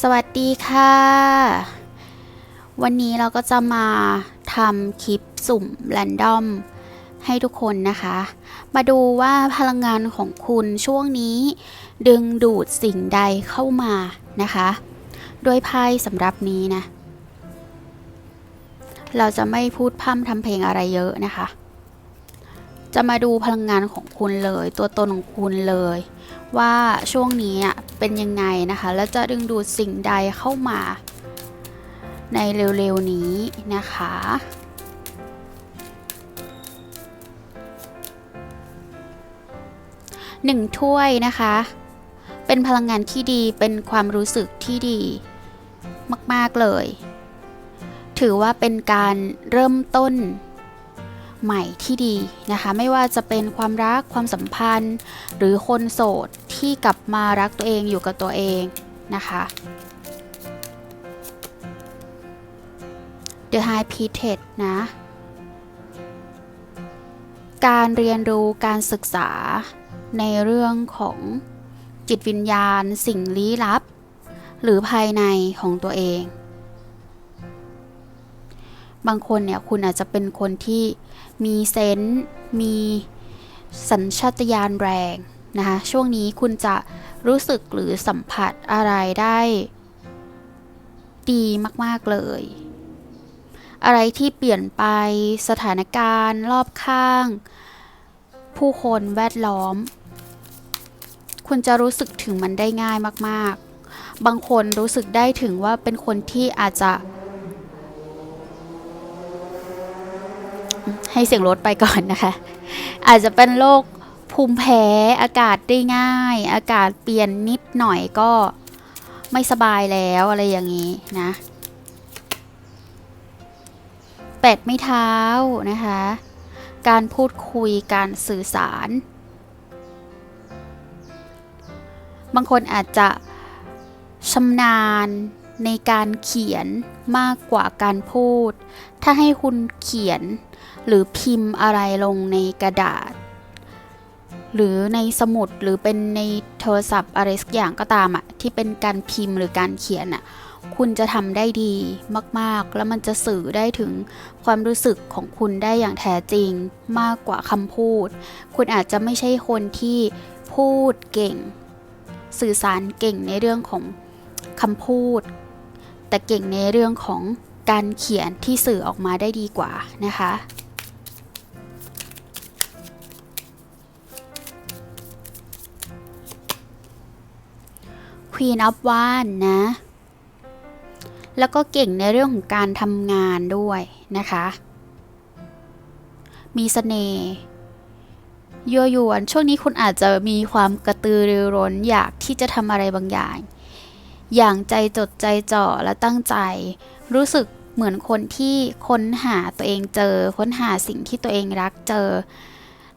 สวัสดีค่ะ วันนี้เราก็จะมาทำคลิปสุ่มแรนดอมให้ทุกคนนะคะ มาดูว่าพลังงานของคุณช่วงนี้ ดึงดูดสิ่งใดเข้ามานะคะ โดยไพ่สำหรับนี้นะ เราจะไม่พูดพร่ำทำเพลงอะไรเยอะนะคะ จะมาดูพลังงานของคุณเลย ตัวตนของคุณเลย ว่าช่วงนี้เป็นยังไงนะคะ แล้วจะดึงดูดสิ่งใดเข้ามาในเร็วๆนี้นะคะ หนึ่งถ้วยนะคะ เป็นพลังงานที่ดี เป็นความรู้สึกที่ดีมาก ๆ เลย ถือว่าเป็นการเริ่มต้น ใหม่ที่ดีนะคะ ไม่ว่าจะเป็นความรักความสัมพันธ์ หรือคนโสดที่กลับมารักตัวเองอยู่กับตัวเองนะคะ The High p i t e d นะ การเรียนรู้การศึกษาในเรื่องของจิตวิญญาณ สิ่งลี้ลับ หรือภายในของตัวเอง บางคนเนี่ยคุณอาจจะเป็นคนที่ มีเซนส์มีสัญชาตญาณแรงนะคะช่วงนี้คุณจะรู้สึกหรือสัมผัสอะไรได้ ดีมาก ๆ เลย อะไรที่เปลี่ยนไปสถานการณ์ รอบข้าง ผู้คนแวดล้อม คุณจะรู้สึกถึงมันได้ง่ายมาก ๆ บางคนรู้สึกได้ถึงว่าเป็นคนที่อาจจะ ให้เสียงรถไปก่อนนะคะ อาจจะเป็นโรคภูมิแพ้อากาศได้ง่าย อากาศเปลี่ยนนิดหน่อยก็ไม่สบายแล้วอะไรอย่างนี้นะเป็ดไม่เท้านะคะ การพูดคุยการสื่อสาร บางคนอาจจะชำนาญ ในการเขียนมากกว่าการพูด ถ้าให้คุณเขียนหรือพิมพ์อะไรลงในกระดาษ หรือในสมุดหรือเป็นในโทรศัพท์อะไรสักอย่างก็ตามอะที่เป็นการพิมพ์หรือการเขียนอะคุณจะทำได้ดีมากๆ แล้วมันจะสื่อได้ถึงความรู้สึกของคุณได้อย่างแท้จริงมากกว่าคำพูด คุณอาจจะไม่ใช่คนที่พูดเก่ง สื่อสารเก่งในเรื่องของคำพูด แต่เก่งในเรื่องของการเขียนที่สื่อออกมาได้ดีกว่านะคะ Queen of w a n นะ แล้วก็เก่งในเรื่องของการทำงานด้วยนะคะ มีสเสน่ห์ยั่วยวน ช่วงนี้คุณอาจจะมีความกระตือรือร้นอยากที่จะทำอะไรบางอย่าง อย่างใจจดใจจ่อและตั้งใจ รู้สึกเหมือนคนที่ค้นหาตัวเองเจอ ค้นหาสิ่งที่ตัวเองรักเจอ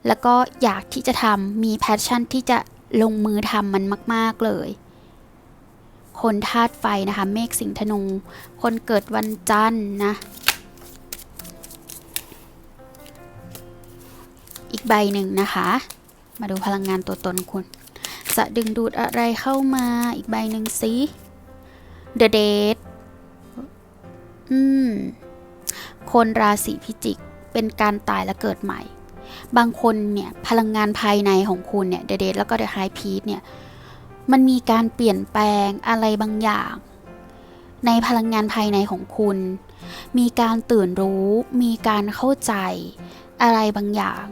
แล้วก็อยากที่จะทำมีแพชชั่นที่จะลงมือทำมันมาก ๆ เลย คนธาตุไฟนะคะ เมฆสิงห์ธนู คนเกิดวันจันทร์นะ อีกใบหนึ่งนะคะ มาดูพลังงานตัวตนคุณ จะดึงดูดอะไรเข้ามาอีกใบหนึ่งสิ The Date อืม คนราศีพิจิก เป็นการตายและเกิดใหม่ บางคนเนี่ย พลังงานภายในของคุณเนี่ย The Date แล้วก็ The High Priest เนี่ย มันมีการเปลี่ยนแปลงอะไรบางอย่าง ในพลังงานภายในของคุณ มีการตื่นรู้ มีการเข้าใจอะไรบางอย่าง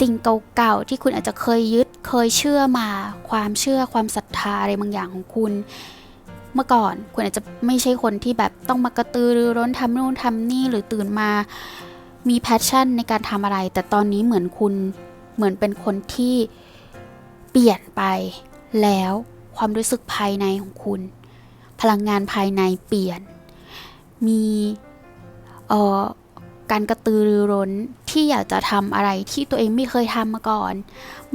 สิ่งเก่าๆที่คุณอาจจะเคยยึดเคยเชื่อมา ความเชื่อความศรัทธาอะไรบางอย่างของคุณ เมื่อก่อน คุณอาจจะไม่ใช่คนที่แบบต้องมากระตือรือร้นทำนู่นทำนี่หรือตื่นมา มีแพชชั่นในการทำอะไร แต่ตอนนี้เหมือนคุณเหมือนเป็นคนที่เปลี่ยนไป แล้วความรู้สึกภายในของคุณ พลังงานภายในเปลี่ยน มีเอ่อการกระตือรือร้นที่อยากจะทำอะไรที่ตัวเองไม่เคยทำมาก่อน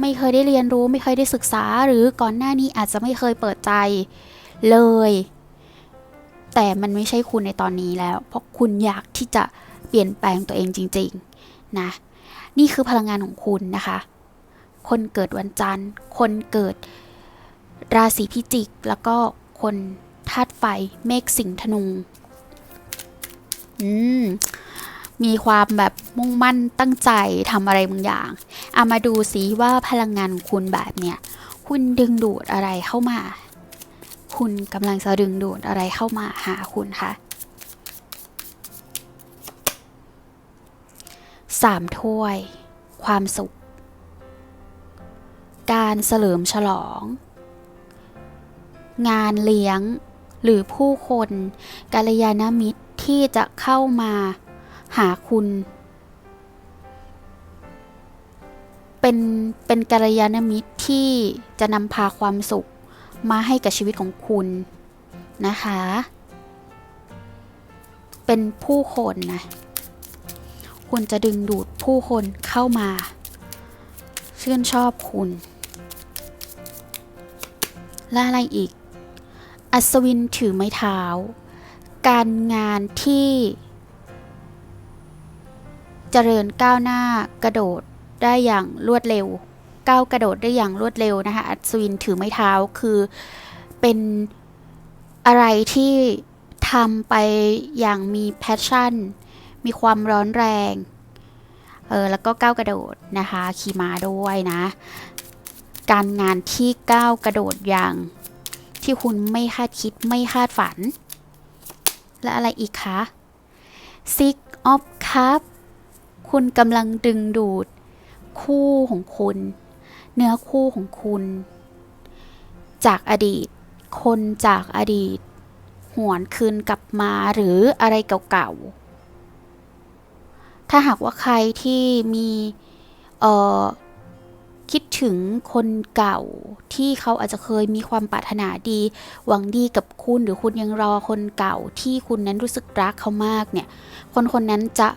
ไม่เคยได้เรียนรู้ ไม่เคยได้ศึกษา หรือก่อนหน้านี้อาจจะไม่เคยเปิดใจ เลย แต่มันไม่ใช่คุณในตอนนี้แล้ว เพราะคุณอยากที่จะเปลี่ยนแปลงตัวเองจริง ๆ นะ นี่คือพลังงานของคุณนะคะ คนเกิดวันจันทร์ คนเกิดราศีพิจิก แล้วก็คนธาตุไฟ เมฆสิงห์ธนู อืม มีความแบบมุ่งมั่นตั้งใจทำอะไรบางอย่างเอามาดูสิว่าพลังงานคุณแบบเนี้ย คุณดึงดูดอะไรเข้ามา คุณกำลังจะดึงดูดอะไรเข้ามาหาคุณคะสามถ้วย ความสุข การเฉลิมฉลอง งานเลี้ยงหรือผู้คนกาลยานมิตรที่จะเข้ามาหาคุณ เป็นเป็นกาลยานมิตรที่จะนำพาความสุข มาให้กับชีวิตของคุณนะคะ เป็นผู้คนนะ คุณจะดึงดูดผู้คนเข้ามา ชื่นชอบคุณ และอะไรอีก อัศวินถือไม้เท้า การงานที่ เจริญก้าวหน้ากระโดดได้อย่างรวดเร็ว ก้าวกระโดดได้อย่างรวดเร็วนะคะอัศวินถือไม้เท้าคือเป็นอะไรที่ทำไปอย่างมีแพชชั่น มีความร้อนแรง เออแล้วก็ก้าวกระโดดนะคะขี่ม้าด้วยนะ การงานที่ก้าวกระโดดอย่างที่คุณไม่คาดคิดไม่คาดฝัน และอะไรอีกคะ Six of Cup คุณกำลังดึงดูด คู่ของคุณ เนื้อคู่ของคุณ จากอดีต คนจากอดีต หวนคืนกลับมาหรืออะไรเก่าๆ ถ้าหากว่าใครที่มีคิดถึงคนเก่าที่เขาอาจจะเคยมีความปรารถนาดี หวังดีกับคุณหรือคุณยังรอคนเก่าที่คุณนั้นรู้สึกรักเขามากเนี่ย คนคนนั้นจะ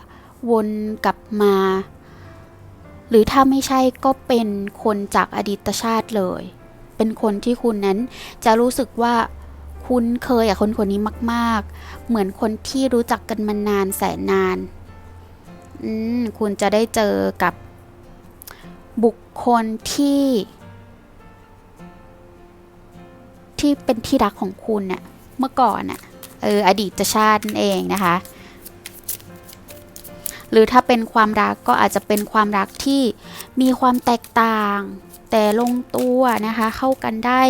วนกลับมา หรือถ้าไม่ใช่ก็เป็นคนจากอดีตชาติเลย เป็นคนที่คุณนั้นจะรู้สึกว่าคุ้นเคยกับคนคนนี้มาก ๆ เหมือนคนที่รู้จักกันมานานแสนนานอืมคุณจะได้เจอกับบุคคลที่ ที่เป็นที่รักของคุณน่ะ เมื่อก่อนน่ะ เออ อดีตชาตินั่นเองนะคะ หรือถ้าเป็นความรักก็อาจจะเป็นความรักที่มีความแตกต่าง แต่ลงตัวนะคะ เข้ากันได้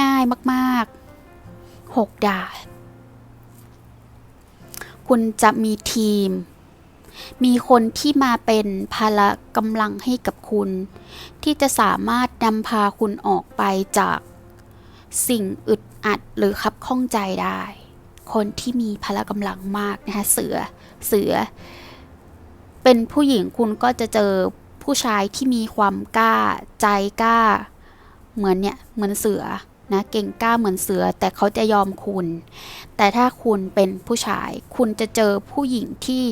ง่ายมากๆ 6 ดาบคุณจะมีทีม มีคนที่มาเป็นพละกำลังให้กับคุณ ที่จะสามารถนำพาคุณออกไปจากสิ่งอึดอัดหรือขับข้องใจได้ คนที่มีพละกำลังมากนะคะเสือเสือ เป็นผู้หญิงคุณก็จะเจอผู้ชายที่มีความกล้าใจกล้า เหมือนเนี่ยเหมือนเสือนะเก่งกล้าเหมือนเสือ แต่เขาจะยอมคุณ แต่ถ้าคุณเป็นผู้ชาย คุณจะเจอผู้หญิงที่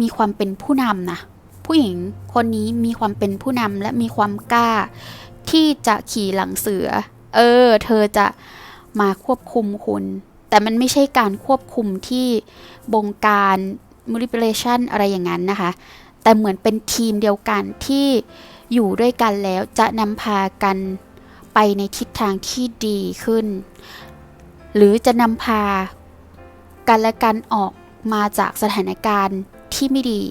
มีความเป็นผู้นำนะผู้หญิงคนนี้มีความเป็นผู้นำและมีความกล้า ที่จะขี่หลังเสือ เออ เธอจะมาควบคุมคุณ แต่มันไม่ใช่การควบคุมที่บงการ manipulation อะไรอย่างนั้นนะคะ แต่เหมือนเป็นทีมเดียวกันที่อยู่ด้วยกันแล้วจะนำพากันไปในทิศทางที่ดีขึ้น หรือจะนำพากันและกันออกมาจากสถานการณ์ที่ไม่ดี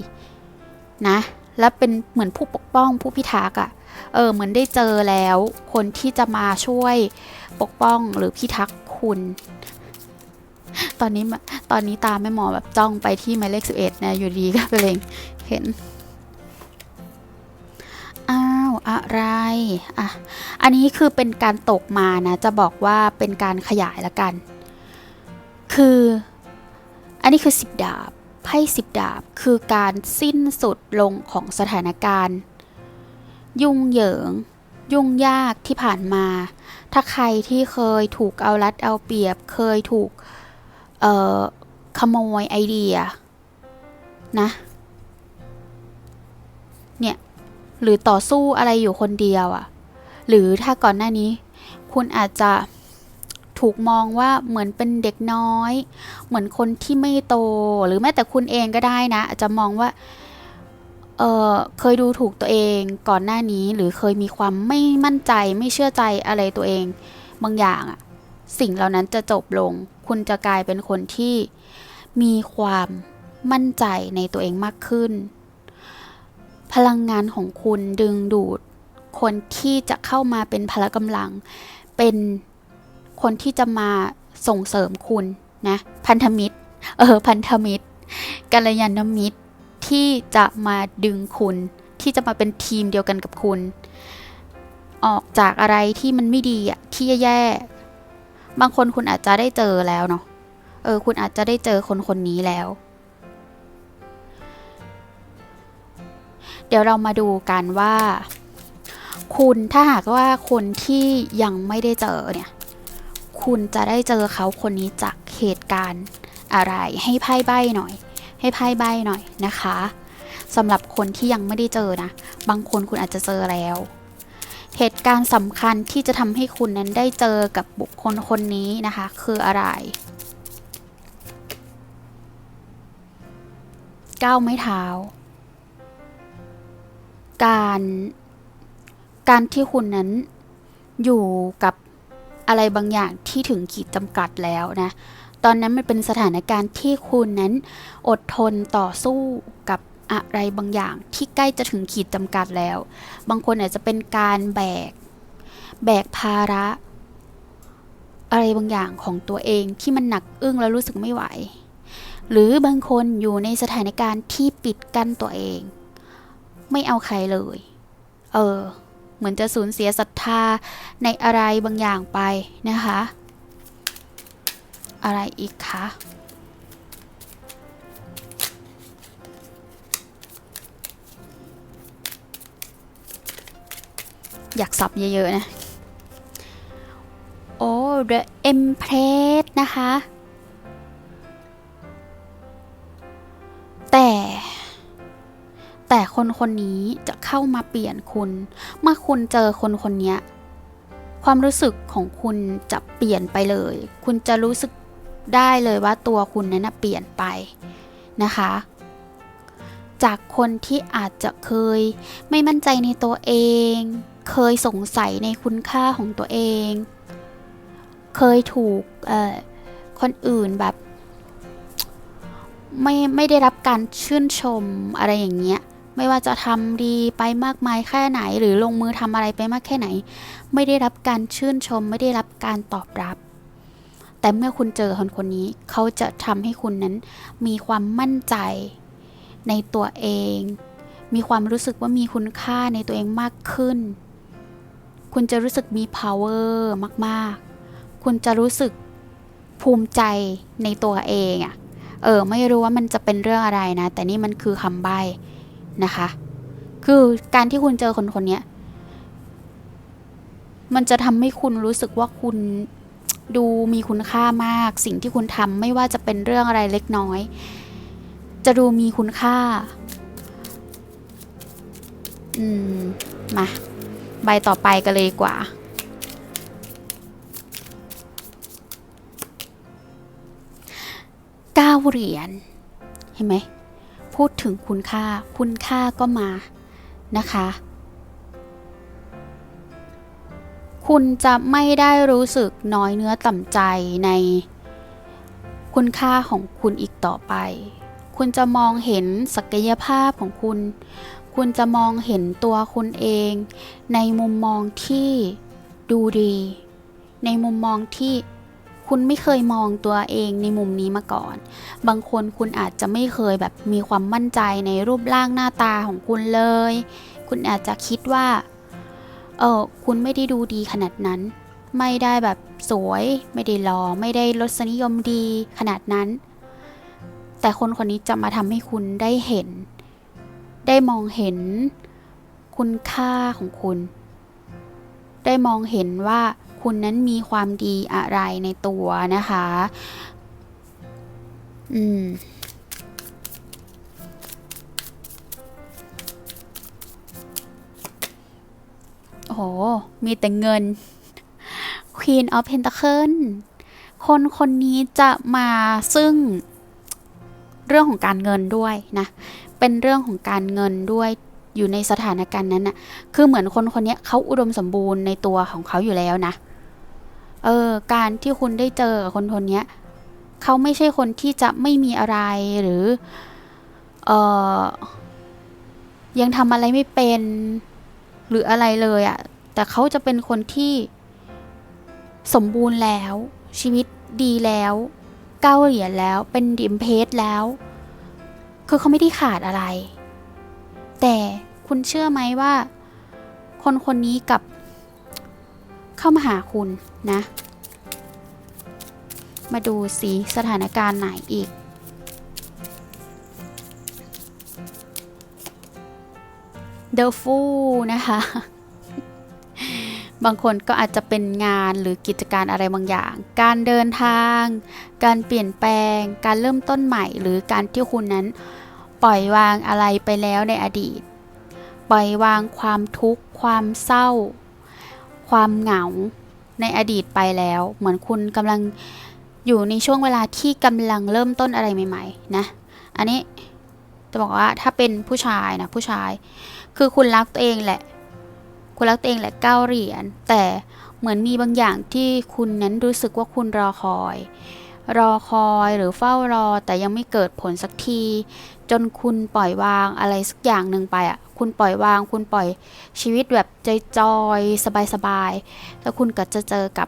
นะและเป็นเหมือนผู้ปกป้องผู้พิทักษ์อะ่ะเออเหมือนได้เจอแล้ว คนที่จะมาช่วยปกป้องหรือพิทักษ์คุณ ตอนนี้ตอนนี้ตาแม่หมอแบบจ้องไปที่หมายเลขสิบเอ็ดนะอยู่ดีก็ไปเลยเห็นอ้าวอะไรอะอันนี้คือเป็นการตกมานะ จะบอกว่าเป็นการขยายละกัน คืออันนี้คือสิบดาบไพ่สิบดาบคือการสิ้นสุดลงของสถานการณ์ ยุ่งเหยิง ยุ่งยากที่ผ่านมา ถ้าใครที่เคยถูกเอารัดเอาเปรียบ เคยถูก เอ่อขโมยไอเดียนะ เนี่ย หรือต่อสู้อะไรอยู่คนเดียวอะ่ะ หรือถ้าก่อนหน้านี้ คุณอาจจะถูกมองว่าเหมือนเป็นเด็กน้อย เหมือนคนที่ไม่โต หรือแม้แต่คุณเองก็ได้นะ อาจจะมองว่า เออเคยดูถูกตัวเองก่อนหน้านี้ หรือเคยมีความไม่มั่นใจไม่เชื่อใจอะไรตัวเอง บางอย่างอะสิ่งเหล่านั้นจะจบลง คุณจะกลายเป็นคนที่มีความมั่นใจในตัวเองมากขึ้น พลังงานของคุณดึงดูด คนที่จะเข้ามาเป็นพละกำลัง เป็นคนที่จะมาส่งเสริมคุณนะพันธมิตร เออพันธมิตรกัลยาณมิตรที่จะมาดึงคุณ ที่จะมาเป็นทีมเดียวกันกับคุณ ออกจากอะไรที่มันไม่ดีอะที่แย่ บางคนคุณอาจจะได้เจอแล้วเนาะเออ คุณอาจจะได้เจอคนคนนี้แล้ว เดี๋ยวเรามาดูกันว่า คุณถ้าหากว่าคนที่ยังไม่ได้เจอเนี่ย คุณจะได้เจอเขาคนนี้จากเหตุการณ์อะไร ให้ไพ่ใบหน่อย ให้ไพ่ใบหน่อยนะคะสำหรับคนที่ยังไม่ได้เจอนะ บางคนคุณอาจจะเจอแล้ว เหตุการณ์สำคัญที่จะทำให้คุณนั้นได้เจอกับบุคคลคนนี้นะคะ คืออะไรก้าวไม้เท้า การการที่คุณนั้นอยู่กับอะไรบางอย่างที่ถึงขีดจำกัดแล้วนะ ตอนนั้นมันเป็นสถานการณ์ที่คุณนั้นอดทนต่อสู้กับ อะไรบางอย่างที่ใกล้จะถึงขีดจำกัดแล้ว บางคนอาจจะเป็นการแบก แบกภาระ อะไรบางอย่างของตัวเองที่มันหนักอึ้งแล้วรู้สึกไม่ไหว หรือบางคนอยู่ในสถานการณ์ที่ปิดกั้นตัวเอง ไม่เอาใครเลย เออ เหมือนจะสูญเสียศรัทธาในอะไรบางอย่างไปนะคะ อะไรอีกคะ อยากสับเยอะๆนะ โอ้ The Empress นะคะ แต่ แต่คนคนนี้จะเข้ามาเปลี่ยนคุณ เมื่อคุณเจอคนคนนี้ความรู้สึกของคุณจะเปลี่ยนไปเลย คุณจะรู้สึกได้เลยว่าตัวคุณนั้นเปลี่ยนไปนะคะ จากคนที่อาจจะเคยไม่มั่นใจในตัวเอง เคยสงสัยในคุณค่าของตัวเอง เคยถูกคนอื่นแบบไม่ไม่ได้รับการชื่นชมอะไรอย่างเงี้ย ไม่ว่าจะทำดีไปมากมายแค่ไหน หรือลงมือทำอะไรไปมากแค่ไหน ไม่ได้รับการชื่นชม ไม่ได้รับการตอบรับ แต่เมื่อคุณเจอคนคนนี้ เขาจะทำให้คุณนั้น มีความมั่นใจในตัวเอง มีความรู้สึกว่ามีคุณค่าในตัวเองมากขึ้น คุณจะรู้สึกมี power มากๆ คุณจะรู้สึกภูมิใจในตัวเองอะเออ ไม่รู้ว่ามันจะเป็นเรื่องอะไรนะ แต่นี่มันคือคำใบ้นะคะ คือการที่คุณเจอคนคนนี้มันจะทำให้คุณรู้สึกว่าคุณดูมีคุณค่ามาก สิ่งที่คุณทำไม่ว่าจะเป็นเรื่องอะไรเล็กน้อย จะดูมีคุณค่า อืม มา ใบต่อไปกันเลยกว่าเก้าเหรียญ เห็นไหม พูดถึงคุณค่า คุณค่าก็มานะคะ คุณจะไม่ได้รู้สึกน้อยเนื้อต่ำใจในคุณค่าของคุณอีกต่อไป คุณจะมองเห็นศักยภาพของคุณ คุณจะมองเห็นตัวคุณเอง ในมุมมองที่ดูดี ในมุมมองที่คุณไม่เคยมองตัวเองในมุมนี้มาก่อน บางคนคุณอาจจะไม่เคยแบบมีความมั่นใจในรูปร่างหน้าตาของคุณเลย คุณอาจจะคิดว่า เออคุณไม่ได้ดูดีขนาดนั้น ไม่ได้แบบสวย ไม่ได้หล่อ ไม่ได้รสนิยมดีขนาดนั้น แต่คนคนนี้จะมาทำให้คุณได้เห็น ได้มองเห็นคุณค่าของคุณ ได้มองเห็นว่าคุณนั้นมีความดีอะไรในตัวนะคะ อืมโอ้โห มีแต่เงิน Queen of Pentacle คนคนนี้จะมาซึ่งเรื่องของการเงินด้วยนะ เป็นเรื่องของการเงินด้วยอยู่ในสถานการณ์นั้นนะคือเหมือนคนคนนี้เขาอุดมสมบูรณ์ในตัวของเขาอยู่แล้วนะ เออ การที่คุณได้เจอกับคนคนนี้เขาไม่ใช่คนที่จะไม่มีอะไรหรือ เออยังทำอะไรไม่เป็นหรืออะไรเลยอะ่ะ แต่เขาจะเป็นคนที่สมบูรณ์แล้ว ชีวิตดีแล้วก้าวเหรียญแล้ว เป็นดิมเพสแล้ว คือเขาไม่ได้ขาดอะไร แต่คุณเชื่อไหมว่า คนคนนี้กับเข้ามาหาคุณนะ มาดูสิสถานการณ์ไหนอีก The Fool นะคะ บางคนก็อาจจะเป็นงานหรือกิจการอะไรบางอย่าง การเดินทาง การเปลี่ยนแปลง การเริ่มต้นใหม่ หรือการที่คุณนั้น ปล่อยวางอะไรไปแล้วในอดีต ปล่อยวางความทุกข์ ความเศร้า ความเหงาในอดีตไปแล้ว เหมือนคุณกำลังอยู่ในช่วงเวลาที่กำลังเริ่มต้นอะไรใหม่ ๆ นะ อันนี้จะบอกว่าถ้าเป็นผู้ชายนะผู้ชาย คือคุณรักตัวเองแหละ คุณรักตัวเองแหละก้าเหรียญแต่เหมือนมีบางอย่างที่คุณนั้นรู้สึกว่าคุณรอคอย รอคอยหรือเฝ้ารอแต่ยังไม่เกิดผลสักที จนคุณปล่อยวางอะไรสักอย่างหนึ่งไปอะคุณปล่อยวาง คุณปล่อยชีวิตแบบจอยๆสบายๆแล้วคุณก็จะเจอกับ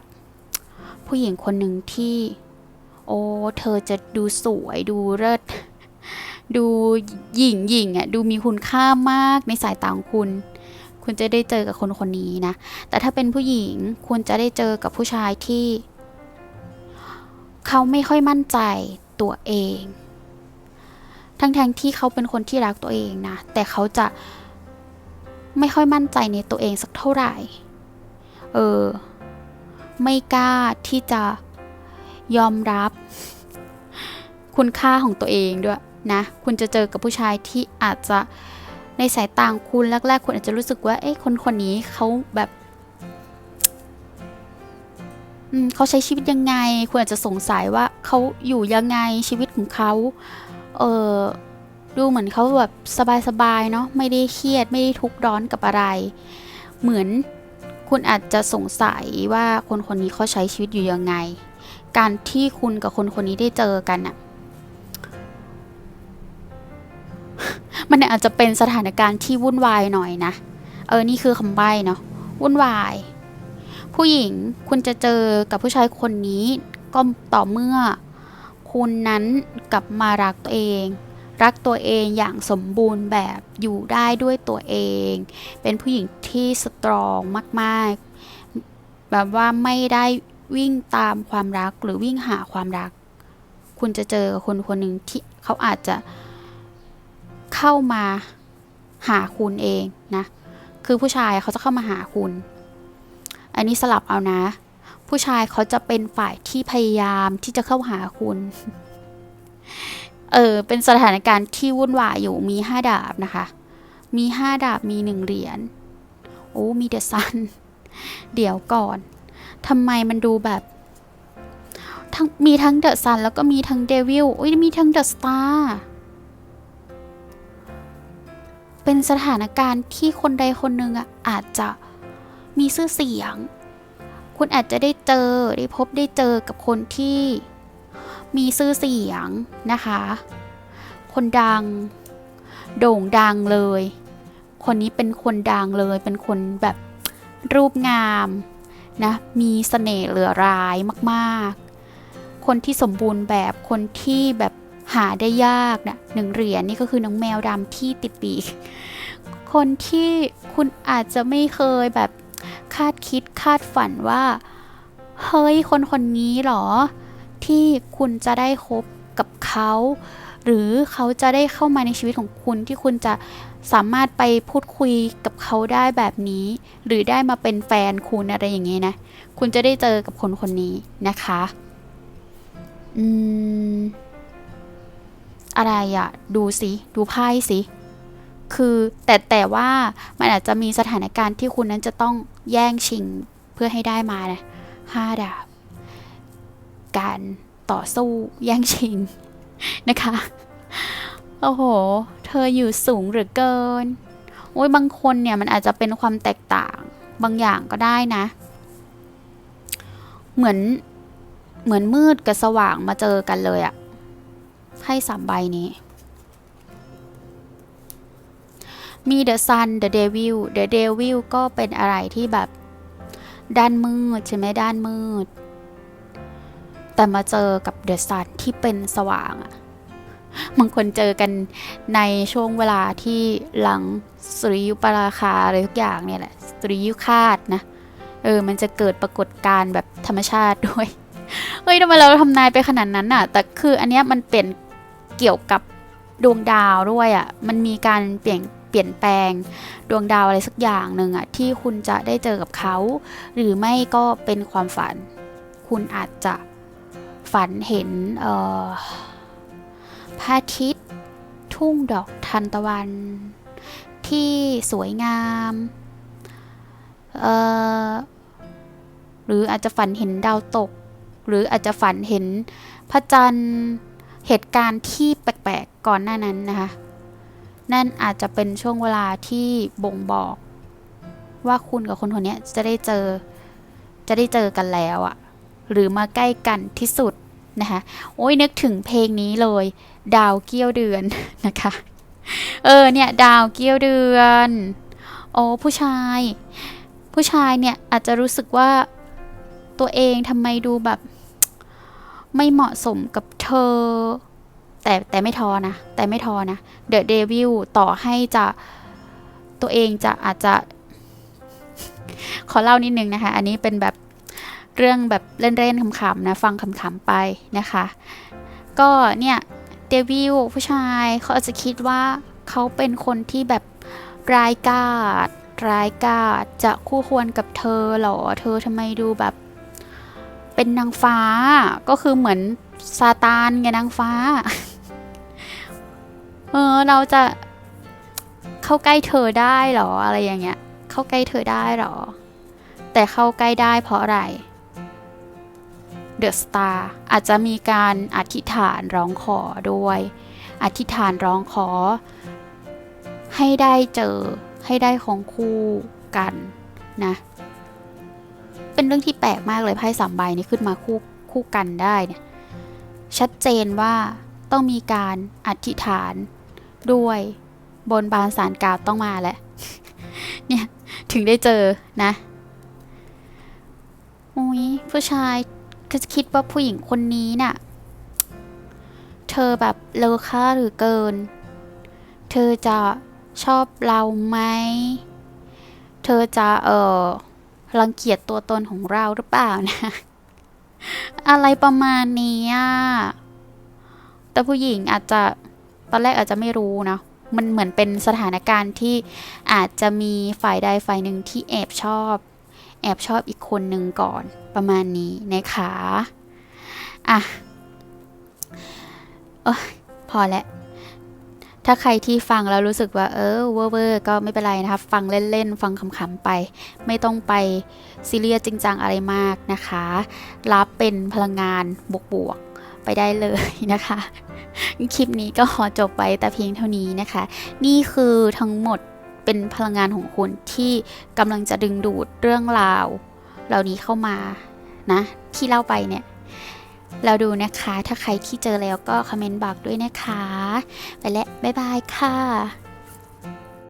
ผู้หญิงคนหนึ่งที่ โอ้เธอจะดูสวยดูเลิศดูหยิ่งหยิ่งอะดูมีคุณค่ามากในสายตาของคุณ คุณจะได้เจอกับคนคนนี้นะ แต่ถ้าเป็นผู้หญิงคุณจะได้เจอกับผู้ชายที่ เขาไม่ค่อยมั่นใจตัวเอง ทั้งๆทที่เขาเป็นคนที่รักตัวเองนะ แต่เขาจะไม่ค่อยมั่นใจในตัวเองสักเท่าไหร่ เออ ไม่กล้าที่จะยอมรับ คุณค่าของตัวเองด้วยนะ คุณจะเจอกับผู้ชายที่อาจจะ ในสายตาของคุณแรกๆคุณอาจจะรู้สึกว่าเอ้คนคนนี้เขาแบบเขาใช้ชีวิตยังไง คุณอาจจะสงสัยว่าเขาอยู่ยังไงชีวิตของเขาเออดูเหมือนเขาแบบสบายๆเนาะไม่ได้เครียดไม่ได้ทุกข์ร้อนกับอะไร เหมือนคุณอาจจะสงสัยว่าคนคนนี้เขาใช้ชีวิตอยู่ยังไง การที่คุณกับคนคนนี้ได้เจอกันอะ มันอาจจะเป็นสถานการณ์ที่วุ่นวายหน่อยนะ เออ นี่คือคำใบ้เนาะ วุ่นวาย ผู้หญิงคุณจะเจอกับผู้ชายคนนี้ก็ต่อเมื่อ คุณนั้นกลับมารักตัวเอง รักตัวเองอย่างสมบูรณ์แบบอยู่ได้ด้วยตัวเอง เป็นผู้หญิงที่สตรองมากๆ แบบว่าไม่ได้วิ่งตามความรักหรือวิ่งหาความรัก คุณจะเจอคนคนหนึ่งที่เขาอาจจะ เข้ามาหาคุณเองนะ คือผู้ชายเขาจะเข้ามาหาคุณ อันนี้สลับเอานะ ผู้ชายเขาจะเป็นฝ่ายที่พยายามที่จะเข้าหาคุณ เออ เป็นสถานการณ์ที่วุ่นวายอยู่ มีห้าดาบนะคะ มีห้าดาบ มีหนึ่งเหรียญ โอ้ มีเดอะซัน เดี๋ยวก่อน ทำไมมันดูแบบทั้งมีทั้งเดอะซันแล้วก็มีทั้งเดวิลอุ้ยมีทั้งเดอะสตาร์ เป็นสถานการณ์ที่คนใดคนหนึ่งอะอาจจะมีชื่อเสียง คุณอาจจะได้เจอได้พบได้เจอกับคนที่มีชื่อเสียงนะคะ คนดัง โด่งดังเลย คนนี้เป็นคนดังเลย เป็นคนแบบรูปงามนะ มีเสน่ห์เหลือร้ายมาก ๆ คนที่สมบูรณ์แบบ คนที่แบบ หาได้ยากนะหนึ่งเหรียญนี่ก็คือน้องแมวดำที่ติดปีก คนที่คุณอาจจะไม่เคยแบบคาดคิดคาดฝันว่า เฮ้ยคนคนนี้หรอ ที่คุณจะได้คบกับเขา หรือเขาจะได้เข้ามาในชีวิตของคุณที่คุณจะสามารถไปพูดคุยกับเขาได้แบบนี้ หรือได้มาเป็นแฟนคุณอะไรอย่างนี้นะ คุณจะได้เจอกับคนคนนี้นะคะ อืม อะไรอะดูสิ ดูไพ่สิ คือแต่แต่ว่ามันอาจจะมีสถานการณ์ที่คุณนั้นจะต้องแย่งชิงเพื่อให้ได้มานะห้าดาบ การต่อสู้แย่งชิงนะคะ โอ้โห เธออยู่สูงหลือเกิน โอ้ยบางคนเนี่ยมันอาจจะเป็นความแตกต่างบางอย่างก็ได้นะ เหมือนเหมือนมืดกับสว่างมาเจอกันเลยอะ ไพ่สามใบนี้ มี The Sun The Devil The Devil ก็เป็นอะไรที่แบบ ด้านมืด ใช่ไหมด้านมืด แต่มาเจอกับ The Sun ที่เป็นสว่างอะบางคนเจอกันในช่วงเวลาที่หลังสุริยุปราคาอะไรทุกอย่างเนี่ยแหละ สุริยุคาดนะ เออ มันจะเกิดปรากฏการณ์แบบธรรมชาติด้วย เฮ้ยทำไมเราทำนายไปขนาดนั้นอะ แต่คืออันเนี้ยมันเปลี่ยน เกี่ยวกับดวงดาวด้วยอะ มันมีการเปลี่ยนเปลี่ยนแปลงดวงดาวอะไรสักอย่างหนึ่งอะที่คุณจะได้เจอกับเขา หรือไม่ก็เป็นความฝัน คุณอาจจะฝันเห็นออพระอาทิตย์ทุ่งดอกทานตะวัน ที่สวยงามเอ่อหรืออาจจะฝันเห็นดาวตก หรืออาจจะฝันเห็นพระจันทร์ เหตุการณ์ที่แปลกๆก่อนหน้านั้นนะคะ นั่นอาจจะเป็นช่วงเวลาที่บ่งบอก ว่าคุณกับคนคนนี้จะได้เจอ จะได้เจอกันแล้วอะหรือมาใกล้กันที่สุดนะคะโอ้ยนึกถึงเพลงนี้เลย ดาวเกี้ยวเดือนนะคะ เออเนี่ยดาวเกี้ยวเดือน โอ้ผู้ชาย ผู้ชายเนี่ยอาจจะรู้สึกว่าตัวเองทำไมดูแบบ ไม่เหมาะสมกับเธอ แต่แต่ไม่ทอนะ แต่ไม่ทอนะเดอะเดวิลต่อให้จะตัวเองจะอาจจะ ขอเล่านิดนึงนะคะ อันนี้เป็นแบบเรื่องแบบเล่นๆขำๆนะ ฟังขำๆไปนะคะ ก็เนี่ยเดวิลผู้ชายเขาอาจจะคิดว่าเขาเป็นคนที่แบบร้ายกาจร้ายกาจจะคู่ควรกับเธอหรอ เธอทำไมดูแบบ เป็นนางฟ้าก็คือเหมือนซาตานไงนางฟ้า เออเราจะเข้าใกล้เธอได้เหรออะไรอย่างเงี้ย เข้าใกล้เธอได้เหรอ แต่เข้าใกล้ได้เพราะอะไร The Star อาจจะมีการอธิษฐานร้องขอด้วย อธิษฐานร้องขอ ให้ได้เจอให้ได้ของคู่กันนะ เป็นเรื่องที่แปลกมากเลยไพ่สามใบนี้ขึ้นมาคู่คู่กันได้เนี่ยชัดเจนว่าต้องมีการอธิษฐานด้วยบนบานสารกล่าวต้องมาแหละเนี่ยถึงได้เจอนะโอ้ยผู้ชายก็จะคิดว่าผู้หญิงคนนี้น่ะ เธอแบบเลอค่าหรือเกิน เธอจะชอบเราไหม เธอจะเออ รังเกียจตัวตนของเราหรือเปล่านะ อะไรประมาณนี้แต่ผู้หญิงอาจจะตอนแรกอาจจะไม่รู้นะมันเหมือนเป็นสถานการณ์ที่อาจจะมีฝ่ายใดฝ่ายหนึ่งที่แอบชอบ แอบชอบอีกคนหนึ่งก่อนประมาณนี้นะคะอะเอยพอแล้ว ถ้าใครที่ฟังแล้วรู้สึกว่าเออเวอร์เวอร์ก็ไม่เป็นไรนะคะฟังเล่นๆ ฟังขำๆไป ไม่ต้องไปซีเรียสจริงจังอะไรมากนะคะ รับเป็นพลังงานบวกๆ ไปได้เลยนะคะ คลิปนี้ก็ขอจบไปแต่เพียงเท่านี้นะคะ นี่คือทั้งหมดเป็นพลังงานของคุณที่กำลังจะดึงดูดเรื่องราว เหล่านี้เข้ามานะที่เล่าไปเนี่ย เราดูนะคะ ถ้าใครที่เจอแล้วก็คอมเมนต์บอกด้วยนะคะ ไปแล้วบ๊ายบายค่ะ